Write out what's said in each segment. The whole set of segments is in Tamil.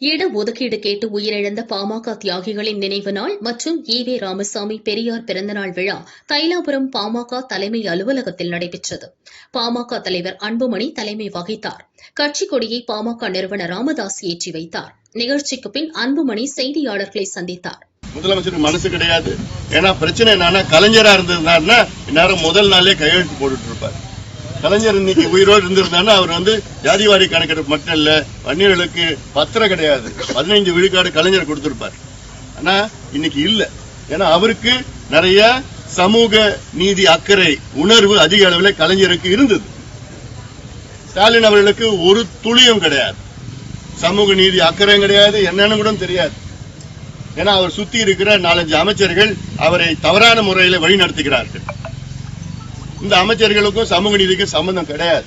இடஒதுக்கீடு கேட்டு உயிரிழந்த பாமக தியாகிகளின் நினைவு நாள் மற்றும் ஈவே ராமசாமி பெரியார் பிறந்தநாள் விழா தைலாபுரம் பாமக தலைமை அலுவலகத்தில் நடைபெற்றது. பாமக தலைவர் அன்புமணி தலைமை வகித்தார். கட்சிக் கொடியை பாமக நிறுவனர் ராமதாஸ் ஏற்றி வைத்தார். நிகழ்ச்சிக்கு பின் அன்புமணி செய்தியாளர்களை சந்தித்தார். முதலமைச்சருக்கு மனசு கிடையாது. ஏன்னா பிரச்சனை என்னன்னா கலைஞரா இருந்திருந்தாருன்னா முதல் நாளே கையெழுத்து போட்டுட்டு இருப்பார். கலைஞர் இன்னைக்கு உயிரோடு இருந்திருந்தானா அவர் வந்து ஜாதிவாரி கணக்கெடுப்பு மட்டும் இல்ல வன்னியர்களுக்கு பத்திரம் கிடையாது. பதினைஞ்சு விழுக்காடு கலைஞர் கொடுத்திருப்பார். ஆனா இன்னைக்கு இல்ல. ஏன்னா அவருக்கு நிறைய சமூக நீதி அக்கறை உணர்வு அதிக அளவில் கலைஞருக்கு இருந்தது. ஸ்டாலின் அவர்களுக்கு ஒரு துளியும் கிடையாது. சமூக நீதி அக்கறையும் கிடையாது என்னன்னு கூட தெரியாது. ஏன்னா அவர் சுத்தி இருக்கிற நாலஞ்சு அமைச்சர்கள் அவரை தவறான முறையில் வழி நடத்துகிறார்கள் இந்த அமைச்சர்களுக்கும் சமூக நீதிக்கும் சம்பந்தம் கிடையாது.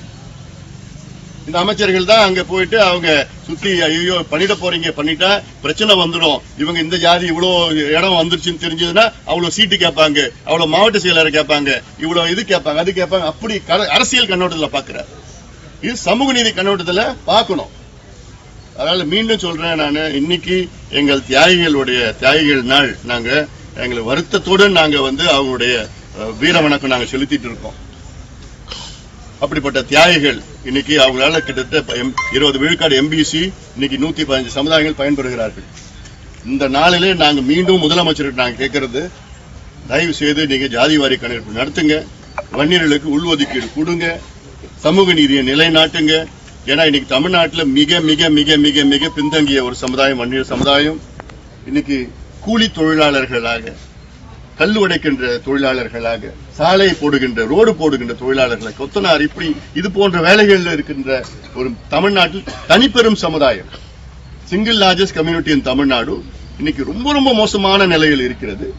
இந்த அமைச்சர்கள் தான் அங்க போயிட்டு அவங்க சுத்தி ஐயோ பண்ணிட போறீங்க பண்ணிட்டா பிரச்சனை வந்துடும். இவங்க இந்த ஜாதி இவ்வளவு இடம் வந்துருச்சுன்னு தெரிஞ்சதுன்னா அவ்வளவு சீட்டு கேட்பாங்க அவ்வளவு மாவட்ட செயலர் கேட்பாங்க இவ்வளவு இது கேட்பாங்க அது கேட்பாங்க. அப்படி க- அரசியல் கண்ணோட்டத்துல பாக்குறாரு. இது சமூக நீதி கண்ணோட்டத்துல பார்க்கணும் அதனால மீண்டும் சொல்றேன் நான் இன்னைக்கு எங்கள் தியாகிகளுடைய தியாகிகள் நாள் நாங்க எங்களை வருத்தத்துடன் நாங்க வந்து அவங்களுடைய வீர வணக்கம் நாங்கள் செலுத்திட்டு இருக்கோம். அப்படிப்பட்ட தியாகிகள் இன்னைக்கு அவங்களால கிட்டத்தட்ட எம்- இருபது விழுக்காடு எம்பிசி இன்னைக்கு நூத்தி பதினஞ்சு சமுதாயங்கள் பயன்பெறுகிறார்கள். இந்த நாளிலே நாங்கள் மீண்டும் முதலமைச்சருக்கு நாங்கள் கேட்கறது தயவு செய்து நீங்க ஜாதி வாரி கணக்கெடுப்பு நடத்துங்க வன்னியர்களுக்கு உள்ஒதுக்கீடு கொடுங்க சமூக நீதியை நிலைநாட்டுங்க. ஏன்னா இன்னைக்கு தமிழ்நாட்டில் மிக மிக மிக மிக மிக பின்தங்கிய ஒரு சமுதாயம் வன்னியர் சமுதாயம். இன்னைக்கு கூலி தொழிலாளர்களாக கல் உடைக்கின்ற தொழிலாளர்களாக சாலை போடுகின்ற ரோடு போடுகின்ற தொழிலாளர்களாக கொத்தனார் இப்படி இது போன்ற வேலைகளில் இருக்கின்ற ஒரு தமிழ்நாட்டில் தனிப்பெரும் சமுதாயம். Single largest community in Tamil Nadu இன்னைக்கு ரொம்ப ரொம்ப மோசமான நிலையில் இருக்கிறது.